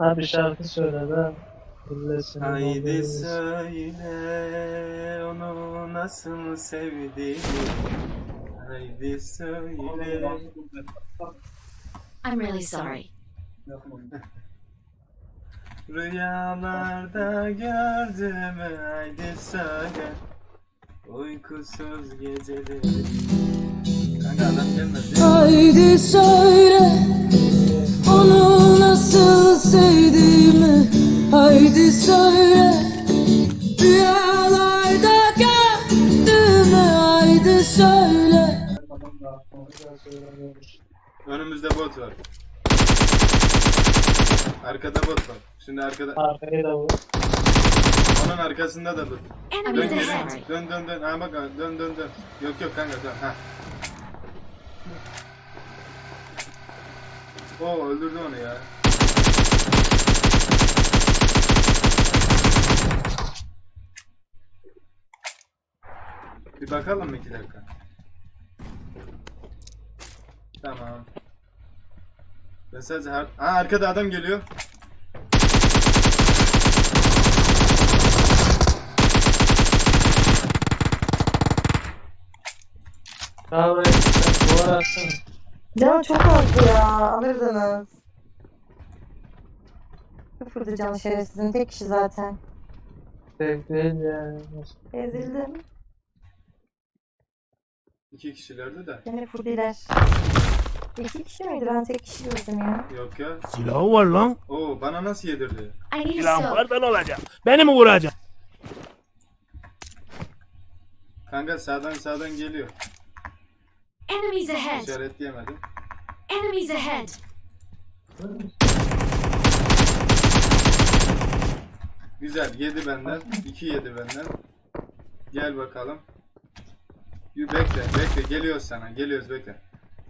Ha bir şarkı söyle de. Haydi söyle onu nasıl sevdiğimi Haydi söyle. I'm really sorry. Rüyalarda gördüğümü haydi söyle. Uykusuz geceleri. Kanka adam gelmedi. Haydi söyle Haydi söyle rüyalarda gördüğümü Haydi söyle. Önümüzde bot var. Arkada bot var. Şimdi arkada. Arkayı da vur. Onun arkasında da dur Dön Enemies geri. Ahead. dön dön dön. Ha bak dön dön dön. Yok yok kanka dön. Ha. Oo öldürdü onu ya Bir bakalım mı iki dakika? Tamam. Ben sadece har- Aa arkada adam geliyor. Duvar atsana. Can çok azdı ya. Alırdınız. Sıfırdı can şerefsizin tek kişi zaten. Tek değil yani. Ezildim. İki kişilerdi de. Beni furdiler. İki kişi miydi? Ben tek kişi gördüm ya. Yok ya. Silahı var lan. Oo bana nasıl yedirdi? Silahım var ben olacağım. Beni mi vuracak? Kanka sağdan sağdan geliyor. Enemies ahead. İşaretleyemedim. Enemies ahead. Güzel yedi benden. iki yedi benden. Gel bakalım. Yu bekle bekle geliyoruz sana geliyoruz bekle.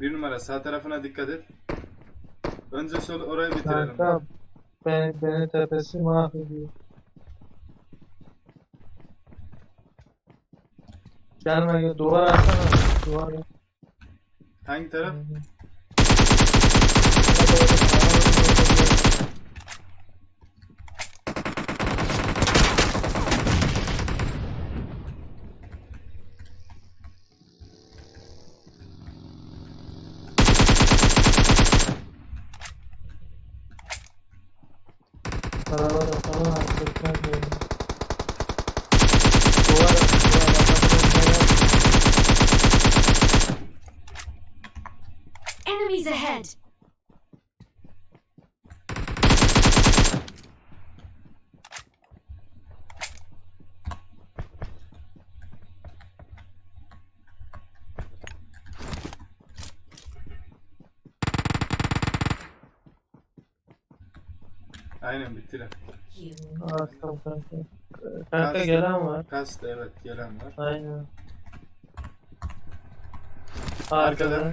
Bir numara sağ tarafına dikkat et. Önce sol orayı bitirelim. Kanka beni, beni tepesi mahvediyor. Gelme gel duvar atsana. Duvar. Hangi taraf? Araba da falan attıktan sonra. Duvar at. Duvar at. Enemies ahead. Aynen bittiler. Attım kanka. Kanka gelen var. Kast evet gelen var. Aynen. Arkada. Arkada.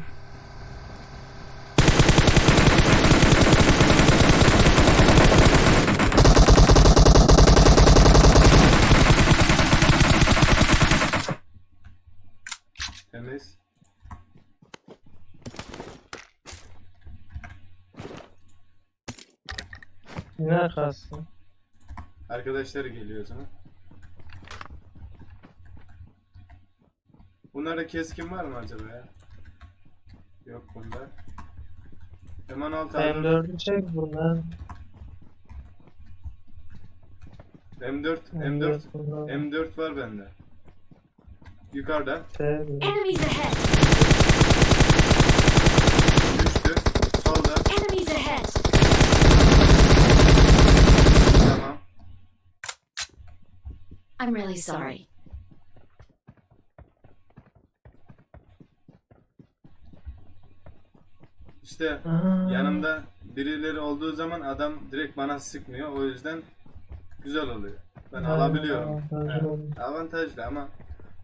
Temiz. Yine kastım. Arkadaşları geliyor o zaman. Bunlarda keskin var mı acaba ya? Yok bunda. Hemen alt aldım. M4'ü çek buradan. M4, M4, buradan. M4 var bende. Yukarıda. T1. Enemies ahead. Düştü. Solda. Enemies ahead. Tamam. I'm really sorry. İşte Aa. yanımda birileri olduğu zaman adam direkt bana sıkmıyor. O yüzden güzel oluyor. Ben Aynen, alabiliyorum. avantajlı Evet, avantajlı ama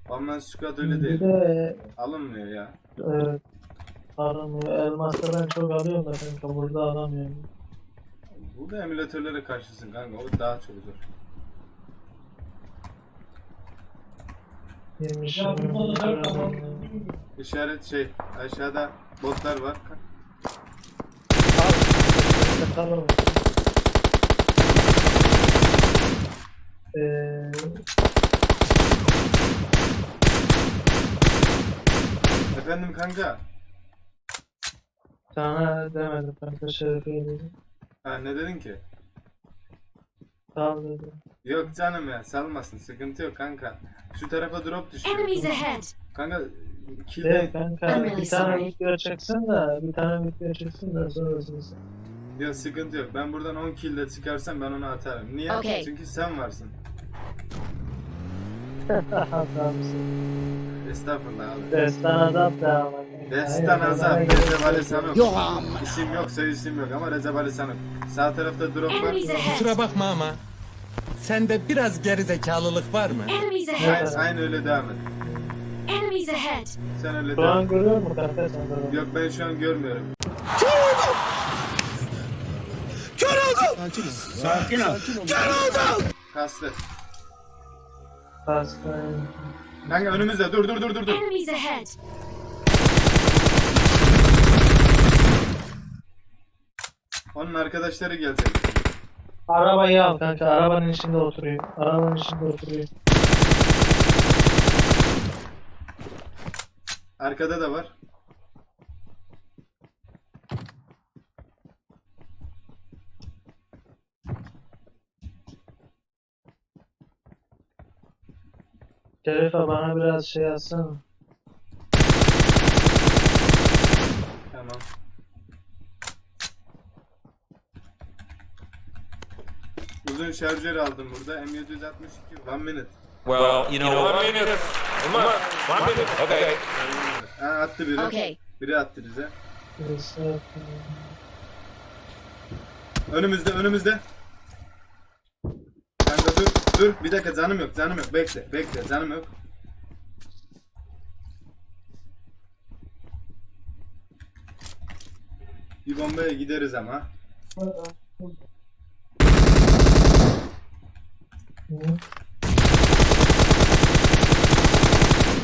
Ondan squad öyle Bir değil. de Alınmıyor ya. evet. Aramıyor. Elmas'ta ben çok alıyorum da kanka burada alamıyorum. Burada emülatörlere karşısın kanka. O daha çok zor. 20 İşaret şey aşağıda botlar var. Ee, Efendim kanka. sana demedim. Ben de şerefi. Ha, ne dedin ki? Sağ ol dedim. Yok canım ya salmasın sıkıntı yok kanka. Şu tarafa drop düşüyor. Enemies ahead. Kanka kill Evet kanka I'm really bir tane video çeksin de bir tane video çeksin de sonrasını ya sıkıntı yok. Ben buradan 10 kill de çıkarsam ben onu atarım. Niye? Okey. Çünkü sen varsın. Adamsın. Estağfurullah abi. Destan adam da ama. Destan Aynen, Azam, aynen. Recep Ali Sanık. Yok İsim yok, soy isim yok ama Recep Ali Sanık. Sağ tarafta drop var. Enemies ahead. Kusura bakma ama sende biraz gerizekalılık var mı? Enemies Aynen, ahead. aynı öyle devam et. Enemies ahead. Sen öyle Şu devam an et. görüyor musun de? Yok ben şu an görmüyorum. Kastı. Kanka önümüzde dur dur dur dur dur. Enemies ahead. Onun arkadaşları gelecek. Arabayı al kanka arabanın içinde oturuyor. Arabanın içinde oturuyor. Arkada da var. Şerife bana biraz şey yazsana. Tamam. Uzun şarjör aldım burada. M762. One minute. Well, you know, one minute. One minute. Okay. Ha, attı biri. Okay. Biri attı bize. Önümüzde önümüzde. Dur bir dakika canım yok canım yok bekle bekle canım yok. Bir bombaya gideriz ama.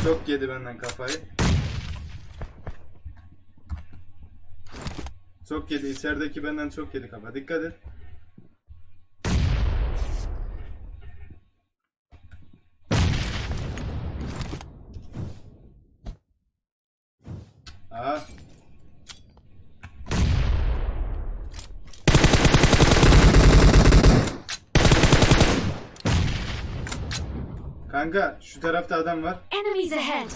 Çok yedi benden kafayı. Çok yedi içerideki benden çok yedi kafa dikkat et. Kanka şu tarafta adam var. Enemies ahead.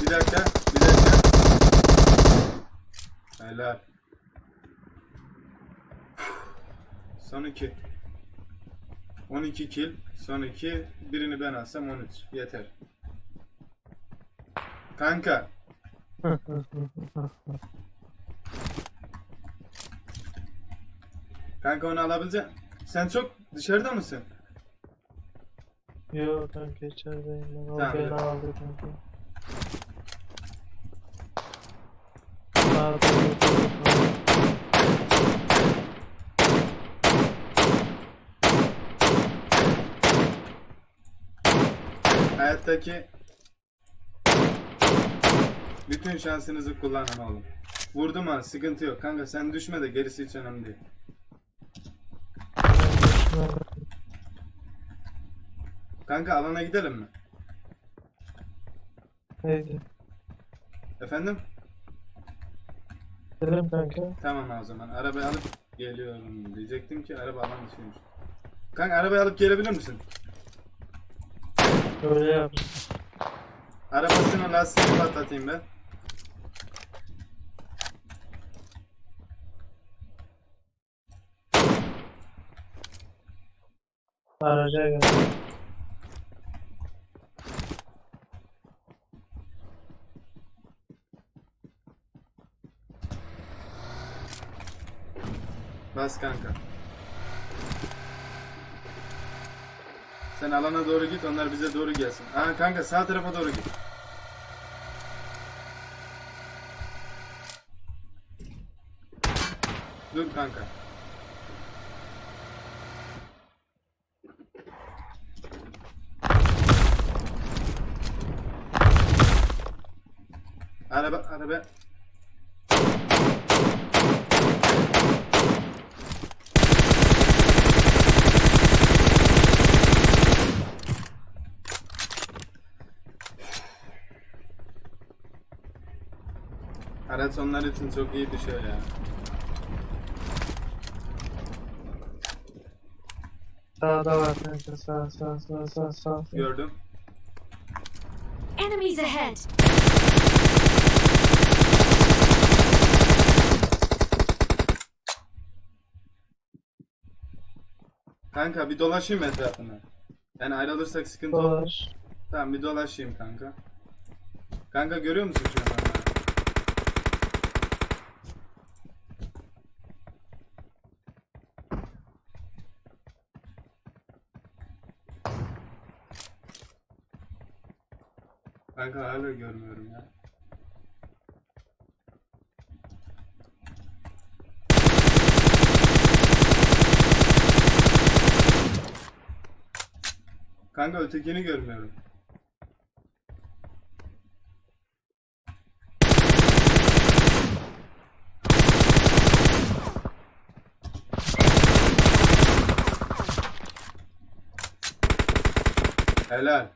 Bir dakika, bir dakika. Helal. Son iki. 12 kill. Son iki. Birini ben alsam 13. Yeter. Kanka. Kanka onu alabileceksin. Sen çok dışarıda mısın? Yok kanka içerideyim ben. O Tamam, beni aldı kanka. Pardon. Hayattaki bütün şansınızı kullanın oğlum. Vurdum ha sıkıntı yok. Kanka sen düşme de gerisi hiç önemli değil. Kanka alana gidelim mi? Neydi? Efendim? Dedim kanka. Tamam o zaman. Arabayı alıp geliyorum. Diyecektim ki araba alan dışıymış. Kanka arabayı alıp gelebilir misin? Öyle yap. Arabasının lastiğini patlatayım ben. Araca gel. Bas kanka. Sen alana doğru git onlar bize doğru gelsin. Aha kanka sağ tarafa doğru git. Dur kanka. Araba, araba. Araç onlar için çok iyi bir şey ya. Sağda var. Sağ sağ sağ sağ sağ. Gördüm. Enemies ahead. Kanka bir dolaşayım etrafına. Yani ayrılırsak sıkıntı olur. Dolar. Tamam bir dolaşayım kanka. Kanka görüyor musun şu an? Kanka hala görmüyorum ya. Kanka ötekini görmüyorum. Helal.